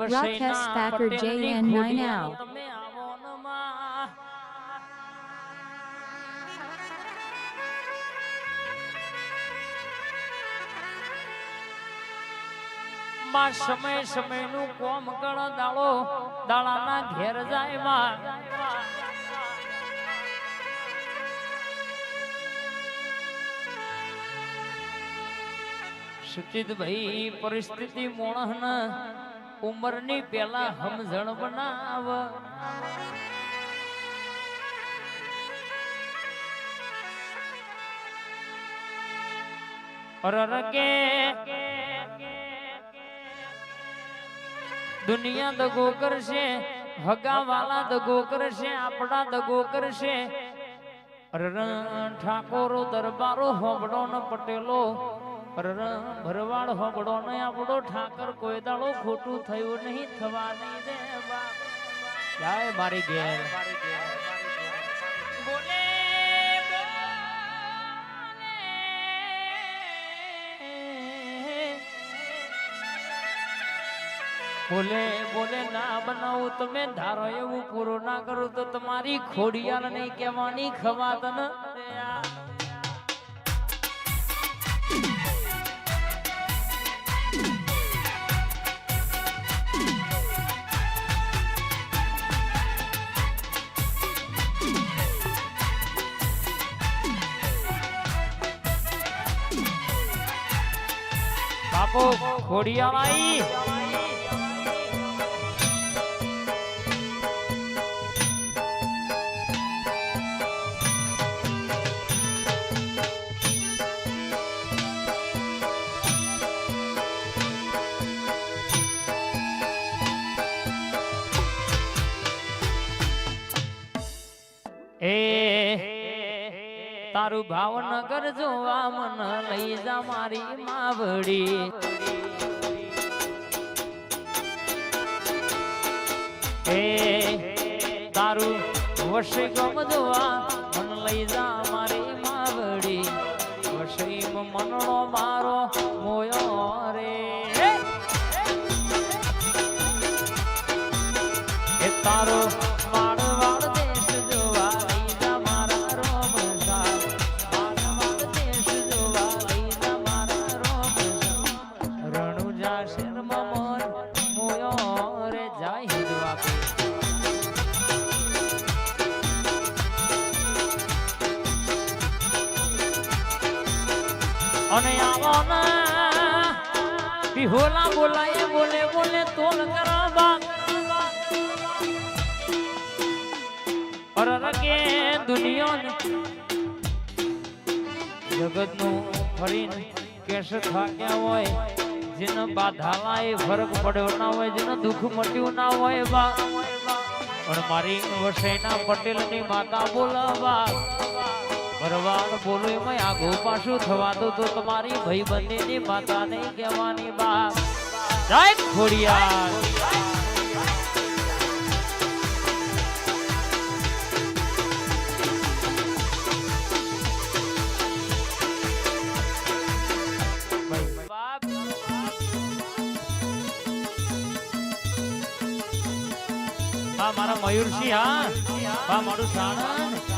Rakesh Thakur JN9 out. માં. સમય સમયનું કોમ ગણ દાળા દાડાના ઘેર જાય માં સુચિતભાઈ પરિસ્થિતિ મોણહન ઉંમરની પેલા સમજણ બનાવ. રકે દુનિયા દગો કરશે હગા વાલા દગો કરશે, આપણા દગો કરશે. ઠાકોરો દરબારો હોબડો ન પટેલો ભરવાડ હોગડો ને આપડો ઠાકર, કોઈ દાડો ખોટું થયું નહીં થવા નહીં દે મારી ઘેર. બોલે બોલે. બોલે ના બનાવું તમે, ધારો એવું પૂરું ના કરું તો તમારી ખોડિયાર નહીં કહેવાની ખવાત ન બાપુ ખોડિયાર તારું ભાવનગર જોવા મન લઈ જા મારી માવડી. હે, તારું વશે ગમ જોવા મન લઈ જા મારી માવડી. વશીમ મનનો મારો મોયો રે. તારો વિહોલા બોલાય, બોલે બોલે, તોલ કરવા અરર કે દુનિયાને, જગતનું ફરીને કેશ થાક્યા હોય, જેને એ ફરક પડ્યો ના હોય, જેને દુઃખ મટ્યું ના હોય, બા. પણ મારી વસઈના પટેલની માતા બોલાવા ભરવાડ બોલો એમાં આગો પાછું થવા દો તો તમારી ભાઈ બંનેની માતા નહીં કહેવાની બા જય હા મારા મયુરસિંહ, હા. મારું સાણંદ.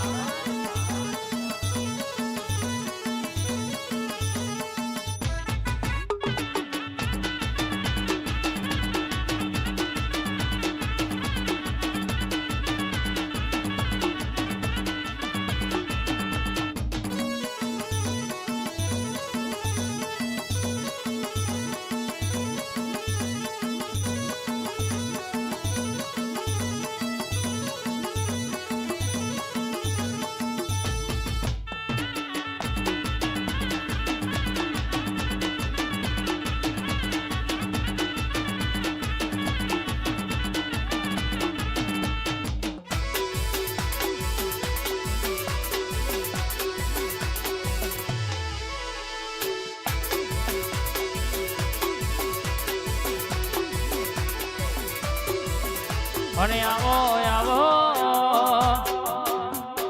અને આવો આવો.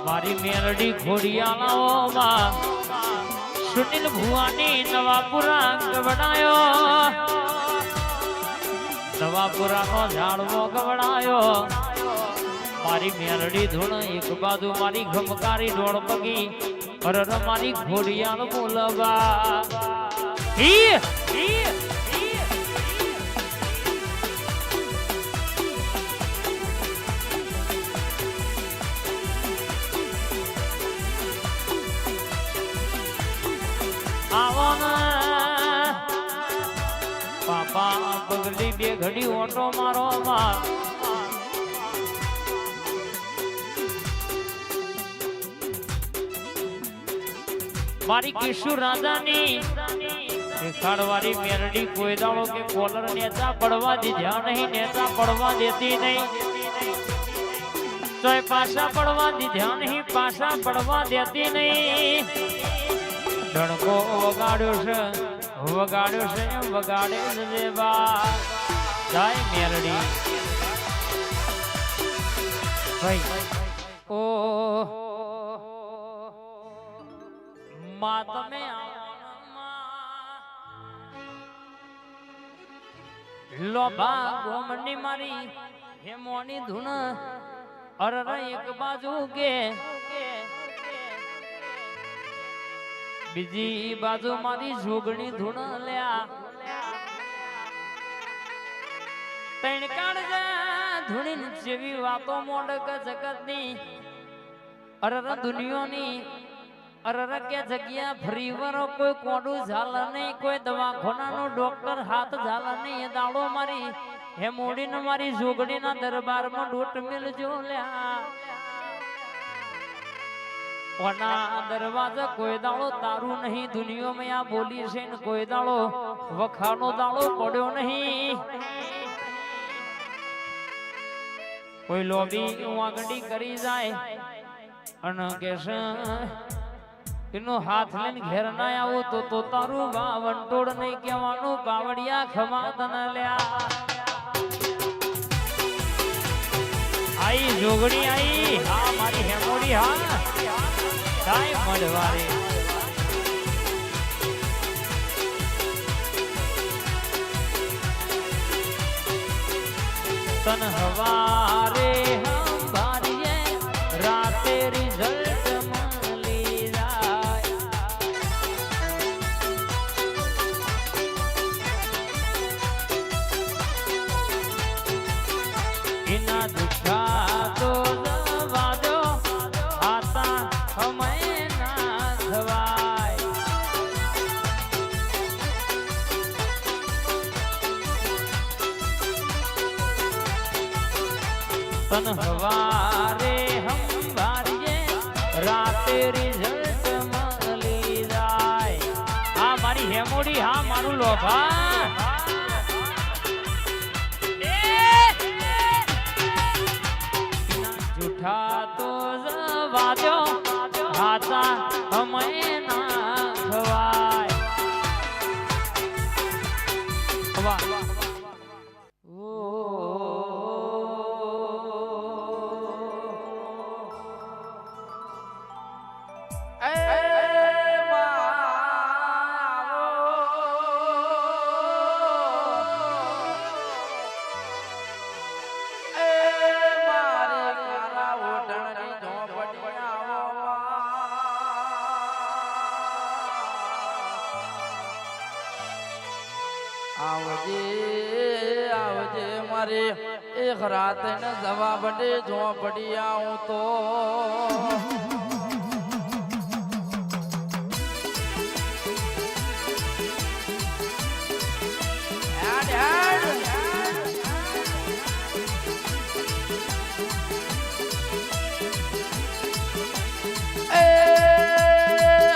મારી મેલડી માં સુનિલ ભુવાની નવાપુરા બનાયો નવાપુરાનો ઝાડવો ગવડાયો. મારી મેલડી ધૂણ એક બાજુ મારી ઘમકારી ડોળ પગી. અરર મારી ઘોડિયાળ બોલવા. ઈ ઈ. પગલી બે ઘડી ઓટો મારો માર. મારી કિશોર રાજાની દેખાડવાળી મેરડી કોઈ દાડો કે કોલર નેતા પડવા દીધા નહીં, નેતા પડવા દેતી નહીં. તોય પાછા પડવા દીધા નહીં, પાછા પડવા દેતી નહીં. ડણકો વગાડ્યો છે. વગાડ્યો છે વગાડે દેવા જાય મેલડી. ભાઈ, ઓ, મા તમે લોભા ગોમની મારી હેમોની ધૂન અરર એક બાજુ કે બીજી બાજુ મારી જોગણી ધૂણ લ્યા. ધૂણી જેવી વાતો મોડક જગતની. અરર દુનિયોની, અરર કે જગ્યા ફરીવરો કોઈ કોડું ઝાલ નહીં, કોઈ દવાખાનાનો ડોક્ટર હાથ ઝાલ નહીં. દાડો મારી હે મોડીને મારી જોગણીના દરબારમાં ડોટ મિલજો લ્યા. ઓના દરવાજા કોઈ દાળો તારું નહીં, દુનિયામાં આ બોલી છે ને કોઈ દાળો વખાનો દાળો પડ્યો નહીં. કોઈ લોબી વાગડી કરી જાય અને કે એનો હાથ લઈને ઘેર ના આવો તો તો તારું વાવંટોળ નહીં કહેવાનું કાવડિયા ખમા તને લ્યા. આઈ જોગણી આઈ. હા, મારી હેમોડી, હા. કાંઈ મળવારે તન હવારે તન હવારે હંવારીએ રાતે રિઝલ્ટ મળી જાય. હા મારી હેમોડી હા જૂઠા તો રાત ને જવાબ જોવા ઝોપડી આવું તો.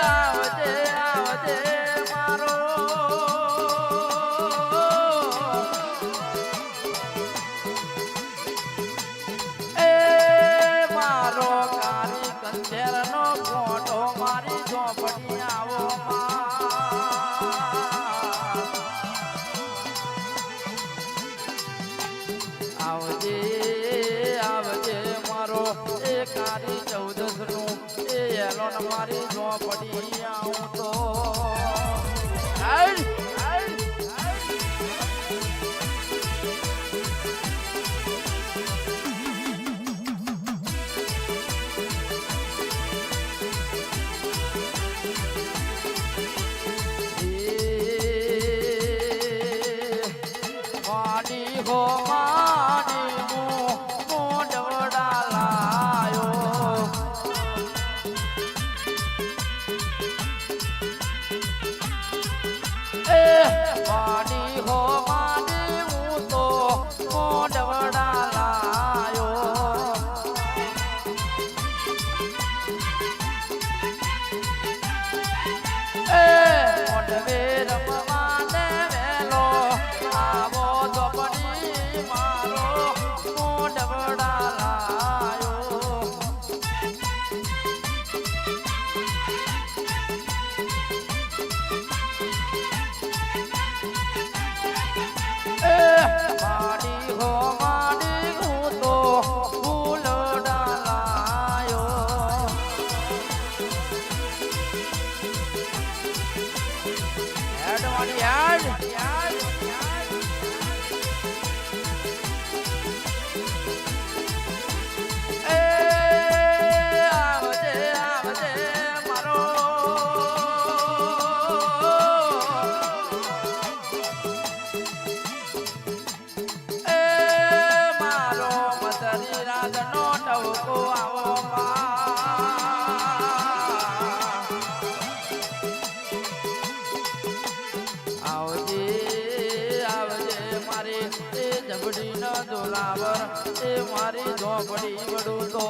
આવજે કારી ચૌદસનું એ એલોન મારી ઝોપડી આવું તો જબડી ન દોલાવર એ મારી ઝોપડી વડું તો